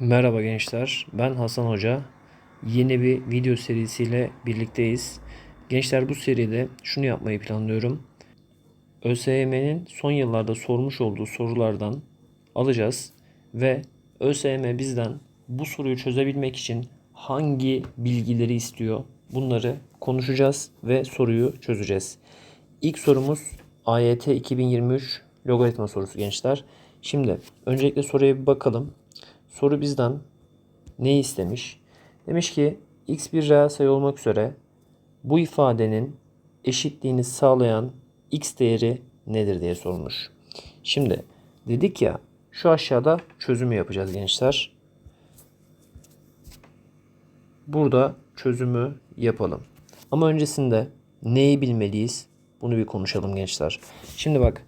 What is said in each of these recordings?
Merhaba gençler, ben Hasan Hoca. Yeni bir video serisiyle birlikteyiz. Gençler bu seride şunu yapmayı planlıyorum. ÖSYM'nin son yıllarda sormuş olduğu sorulardan alacağız ve ÖSYM bizden bu soruyu çözebilmek için hangi bilgileri istiyor bunları konuşacağız ve soruyu çözeceğiz. İlk sorumuz AYT 2023 logaritma sorusu gençler. Şimdi öncelikle soruya bir bakalım. Soru bizden ne istemiş? Demiş ki x bir reel sayı olmak üzere bu ifadenin eşitliğini sağlayan x değeri nedir diye sormuş. Şimdi dedik ya şu aşağıda çözümü yapacağız gençler. Burada çözümü yapalım. Ama öncesinde neyi bilmeliyiz? Bunu bir konuşalım gençler. Şimdi bak.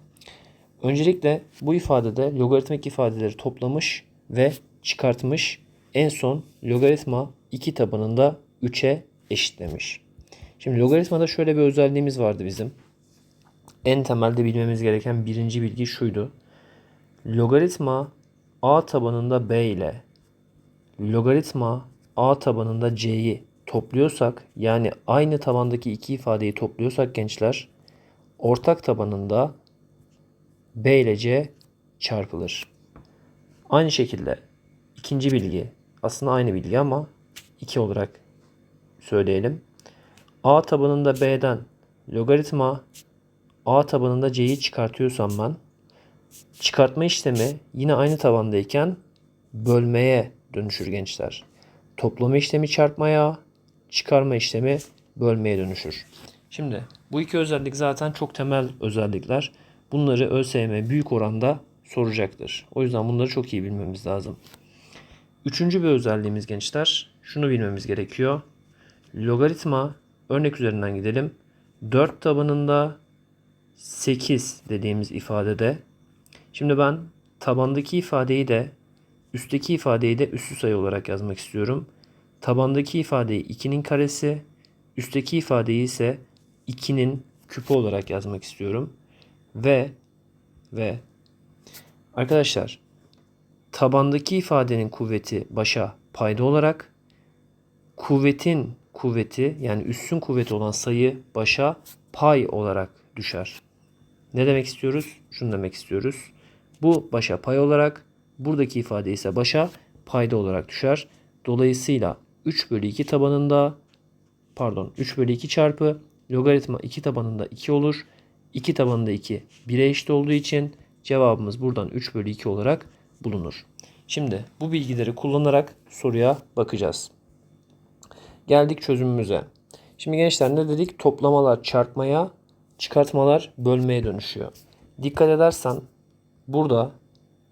Öncelikle bu ifadede logaritmik ifadeleri toplamış ve çıkartmış. En son logaritma 2 tabanında 3'e eşitlemiş. Şimdi logaritmada şöyle bir özelliğimiz vardı bizim. En temelde bilmemiz gereken birinci bilgi şuydu. Logaritma a tabanında b ile logaritma a tabanında c'yi topluyorsak yani aynı tabandaki iki ifadeyi topluyorsak gençler ortak tabanında b ile c çarpılır. Aynı şekilde ikinci bilgi aslında aynı bilgi ama iki olarak söyleyelim. A tabanında B'den logaritma A tabanında C'yi çıkartıyorsam ben çıkartma işlemi yine aynı tabandayken bölmeye dönüşür gençler. Toplama işlemi çarpmaya, çıkarma işlemi bölmeye dönüşür. Şimdi bu iki özellik zaten çok temel özellikler. Bunları ÖSYM büyük oranda soracaktır. O yüzden bunları çok iyi bilmemiz lazım. Üçüncü bir özelliğimiz gençler. Şunu bilmemiz gerekiyor. Logaritma örnek üzerinden gidelim. 4 tabanında 8 dediğimiz ifadede. Şimdi ben tabandaki ifadeyi de üstteki ifadeyi de üssü sayı olarak yazmak istiyorum. Tabandaki ifadeyi 2'nin karesi, üstteki ifadeyi ise 2'nin küpü olarak yazmak istiyorum. Ve ve arkadaşlar tabandaki ifadenin kuvveti başa payda olarak kuvvetin kuvveti yani üssün kuvveti olan sayı başa pay olarak düşer. Ne demek istiyoruz? Şunu demek istiyoruz. Bu başa pay olarak buradaki ifade ise başa payda olarak düşer. Dolayısıyla 3 bölü 2 tabanında pardon 3 bölü 2 çarpı logaritma 2 tabanında 2 olur. 2 tabanında 2 1'e eşit olduğu için cevabımız buradan 3 bölü 2 olarak bulunur. Şimdi bu bilgileri kullanarak soruya bakacağız. Geldik çözümümüze. Şimdi gençler ne dedik? Toplamalar çarpmaya, çıkartmalar bölmeye dönüşüyor. Dikkat edersen burada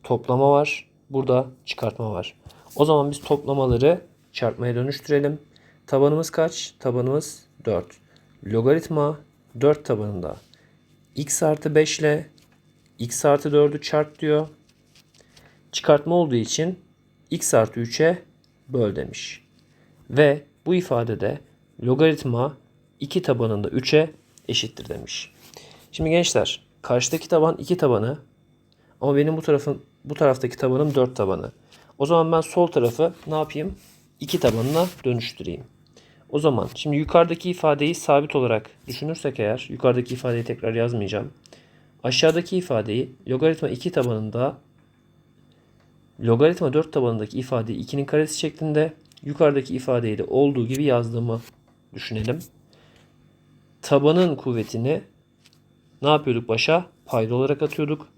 toplama var, burada çıkartma var. O zaman biz toplamaları çarpmaya dönüştürelim. Tabanımız kaç? Tabanımız 4. Logaritma 4 tabanında x artı 5 ile x artı 4'ü çarp diyor. Çıkartma olduğu için x artı 3'e böl demiş. Ve bu ifadede logaritma 2 tabanında 3'e eşittir demiş. Şimdi gençler karşıdaki taban 2 tabanı ama benim bu tarafın bu taraftaki tabanım 4 tabanı. O zaman ben sol tarafı ne yapayım? 2 tabanına dönüştüreyim. O zaman şimdi yukarıdaki ifadeyi sabit olarak düşünürsek eğer yukarıdaki ifadeyi tekrar yazmayacağım. Aşağıdaki ifadeyi logaritma 2 tabanında logaritma 4 tabanındaki ifadeyi 2'nin karesi şeklinde yukarıdaki ifadeyi de olduğu gibi yazdığımı düşünelim. Tabanın kuvvetini ne yapıyorduk başa? Payda olarak atıyorduk.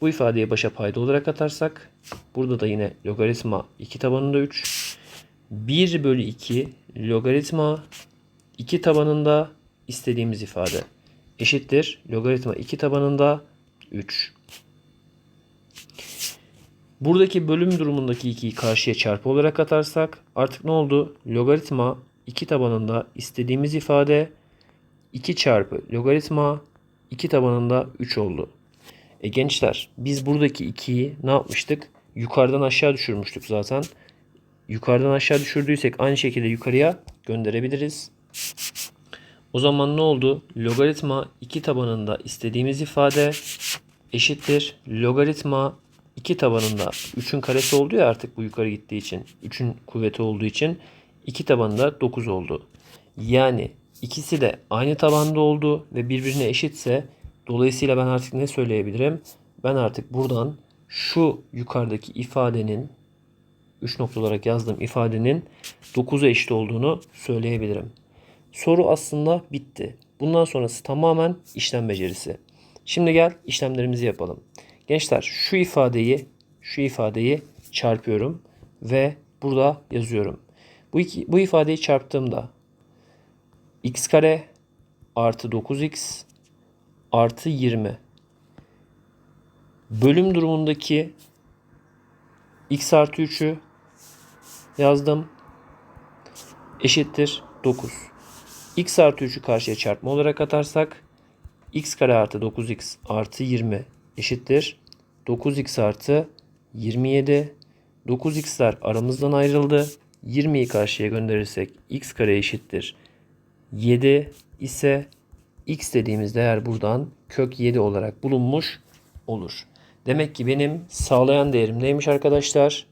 Bu ifadeyi başa payda olarak atarsak burada da yine logaritma 2 tabanında 3. 1 bölü 2 logaritma 2 tabanında istediğimiz ifade eşittir. Logaritma 2 tabanında 3. Buradaki bölüm durumundaki 2'yi karşıya çarpı olarak atarsak artık ne oldu? Logaritma 2 tabanında istediğimiz ifade 2 çarpı logaritma 2 tabanında 3 oldu. E gençler biz buradaki 2'yi ne yapmıştık? Yukarıdan aşağı düşürmüştük zaten. Yukarıdan aşağı düşürdüysek aynı şekilde yukarıya gönderebiliriz. O zaman ne oldu? Logaritma 2 tabanında istediğimiz ifade eşittir. Logaritma 2 tabanında 3'ün karesi oldu ya artık bu yukarı gittiği için. 3'ün kuvveti olduğu için 2 tabanında 9 oldu. Yani ikisi de aynı tabanda oldu ve birbirine eşitse dolayısıyla ben artık ne söyleyebilirim? Ben artık buradan şu yukarıdaki ifadenin 3 nokta olarak yazdığım ifadenin 9'a eşit olduğunu söyleyebilirim. Soru aslında bitti. Bundan sonrası tamamen işlem becerisi. Şimdi gel işlemlerimizi yapalım. Gençler şu ifadeyi şu ifadeyi çarpıyorum ve burada yazıyorum. Bu, iki, bu ifadeyi çarptığımda x kare artı 9x artı 20 bölüm durumundaki x artı 3'ü yazdım. Eşittir 9. x artı 3'ü karşıya çarpma olarak atarsak x kare artı 9x artı 20 eşittir. 9x artı 27. 9x'ler aramızdan ayrıldı. 20'yi karşıya gönderirsek x kare eşittir. 7 ise x dediğimiz değer buradan kök 7 olarak bulunmuş olur. Demek ki benim sağlayan değerim neymiş arkadaşlar?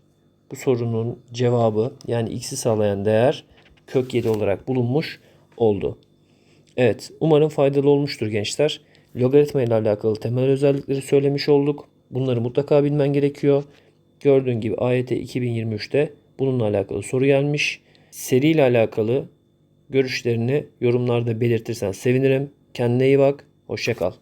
Bu sorunun cevabı yani x'i sağlayan değer kök 7 olarak bulunmuş oldu. Evet, umarım faydalı olmuştur gençler. Logaritma ile alakalı temel özellikleri söylemiş olduk. Bunları mutlaka bilmen gerekiyor. Gördüğün gibi AYT 2023'te bununla alakalı soru gelmiş. Seri ile alakalı görüşlerini yorumlarda belirtirsen sevinirim. Kendine iyi bak. Hoşça kal.